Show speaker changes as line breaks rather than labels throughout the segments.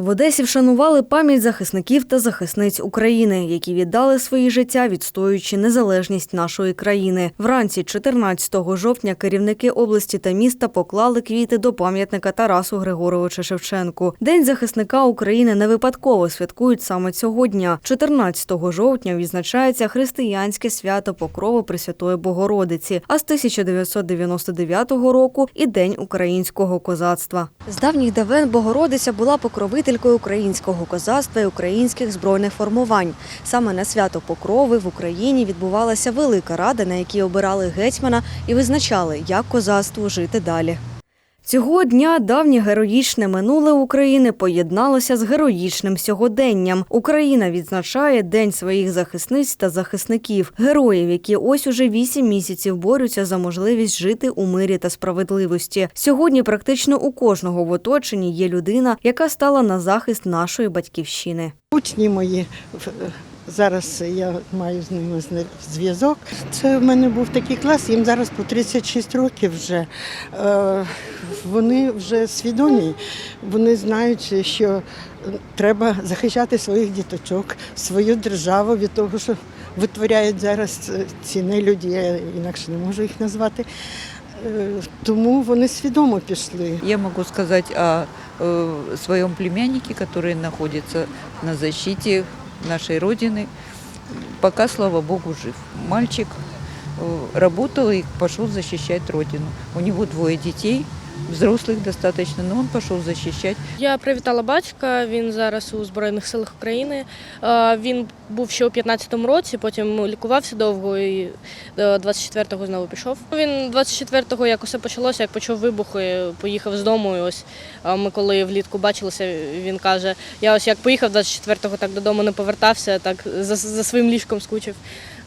В Одесі вшанували пам'ять захисників та захисниць України, які віддали свої життя, відстоюючи незалежність нашої країни. Вранці, 14 жовтня, керівники області та міста поклали квіти до пам'ятника Тарасу Григоровича Шевченку. День захисника України не випадково святкують саме цього дня. 14 жовтня відзначається християнське свято Покрови Пресвятої Богородиці, а з 1999 року і День українського козацтва. З давніх давен Богородиця була покровителькою українського козацтва і українських збройних формувань. Саме на свято Покрови в Україні відбувалася велика рада, на якій обирали гетьмана і визначали, як козацтву жити далі. Цього дня давнє героїчне минуле України поєдналося з героїчним сьогоденням. Україна відзначає День своїх захисниць та захисників, героїв, які ось уже вісім місяців борються за можливість жити у мирі та справедливості. Сьогодні практично у кожного в оточенні є людина, яка стала на захист нашої батьківщини.
Учні мої зараз я маю з ними зв'язок. Це в мене був такий клас, їм зараз по 36 років вже. Е, Вони вже свідомі, вони знають, що треба захищати своїх діточок, свою державу від того, що витворяють зараз ці нелюді, я інакше не можу їх назвати. Е, Тому вони свідомо пішли.
Я могу сказать о своем племяннике, который находится на защите нашей Родины. Пока, слава Богу, жив. Мальчик э, работал и пошел защищать Родину. У него двое детей, взрослых достаточно, но он пошел защищать.
Я привітала батька. Він зараз у Збройних силах України. Е, Він був ще у 15-му році, потім лікувався довго і до 24-го знову пішов. Він 24-го, як усе почалося, як почув вибухи, поїхав з дому. І ось е, ми коли влітку бачилися, він каже: Я ось як поїхав 24-го, так додому не повертався, так за, за своїм ліжком скучив.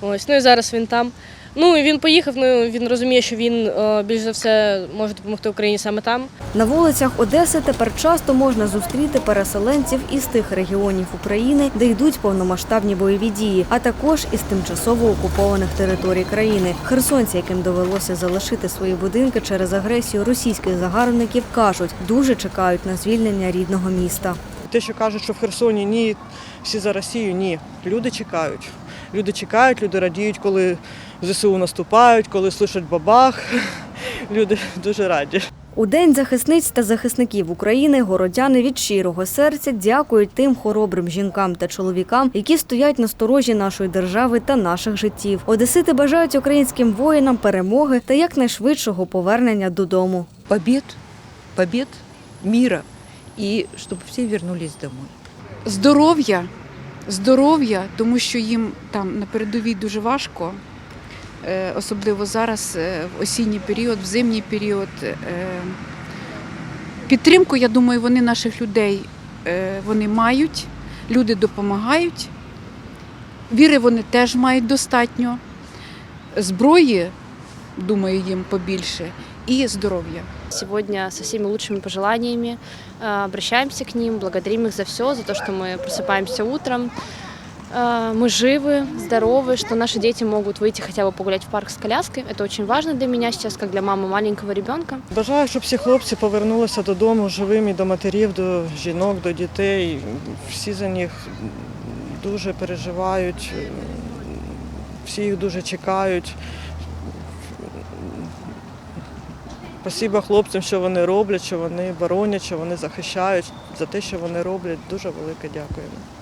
Ось ну і зараз він там. Ну і він поїхав. Ну він розуміє, що він е, більш за все може допомогти Україні саме там.
На вулицях Одеси тепер часто можна зустріти переселенців із тих регіонів України, де йдуть повномасштабні бойові дії, а також із тимчасово окупованих територій країни. Херсонці, яким довелося залишити свої будинки через агресію російських загарбників, кажуть, дуже чекають на звільнення рідного міста.
Те, що кажуть, що в Херсоні ні, всі за Росію, ні. Люди чекають. Люди чекають, люди радіють, коли ЗСУ наступають, коли слышать бабах. Люди дуже раді.
У День захисниць та захисників України городяни від щирого серця дякують тим хоробрим жінкам та чоловікам, які стоять на сторожі нашої держави та наших життів. Одесити бажають українським воїнам перемоги та якнайшвидшого повернення додому.
Побед, побед, мира, и чтобы все вернулись домой.
здоров'я, здоров'я, тому що їм там на передовій дуже важко, е, особливо зараз, е, в осінній період, в зимній період. Е, Підтримку, я думаю, вони наших людей вони мають, люди допомагають. Віри вони теж мають достатньо. Зброї, думаю, їм побільше, і здоров'я.
Сегодня со всеми лучшими пожеланиями э, обращаемся к ним, благодарим их за все, за то, что мы просыпаемся утром. Э, Мы живы, здоровы, что наши дети могут выйти хотя бы погулять в парк с коляской. Это очень важно для меня сейчас, как для мамы маленького ребенка.
Бажаю, щоб всі хлопці повернулися додому живими до матерів, до жінок, до дітей. Всі за них дуже переживають, всі їх дуже чекають. Спасибо хлопцям, що вони роблять, що вони боронять, що вони захищають. За те, що вони роблять, дуже велике дякуємо.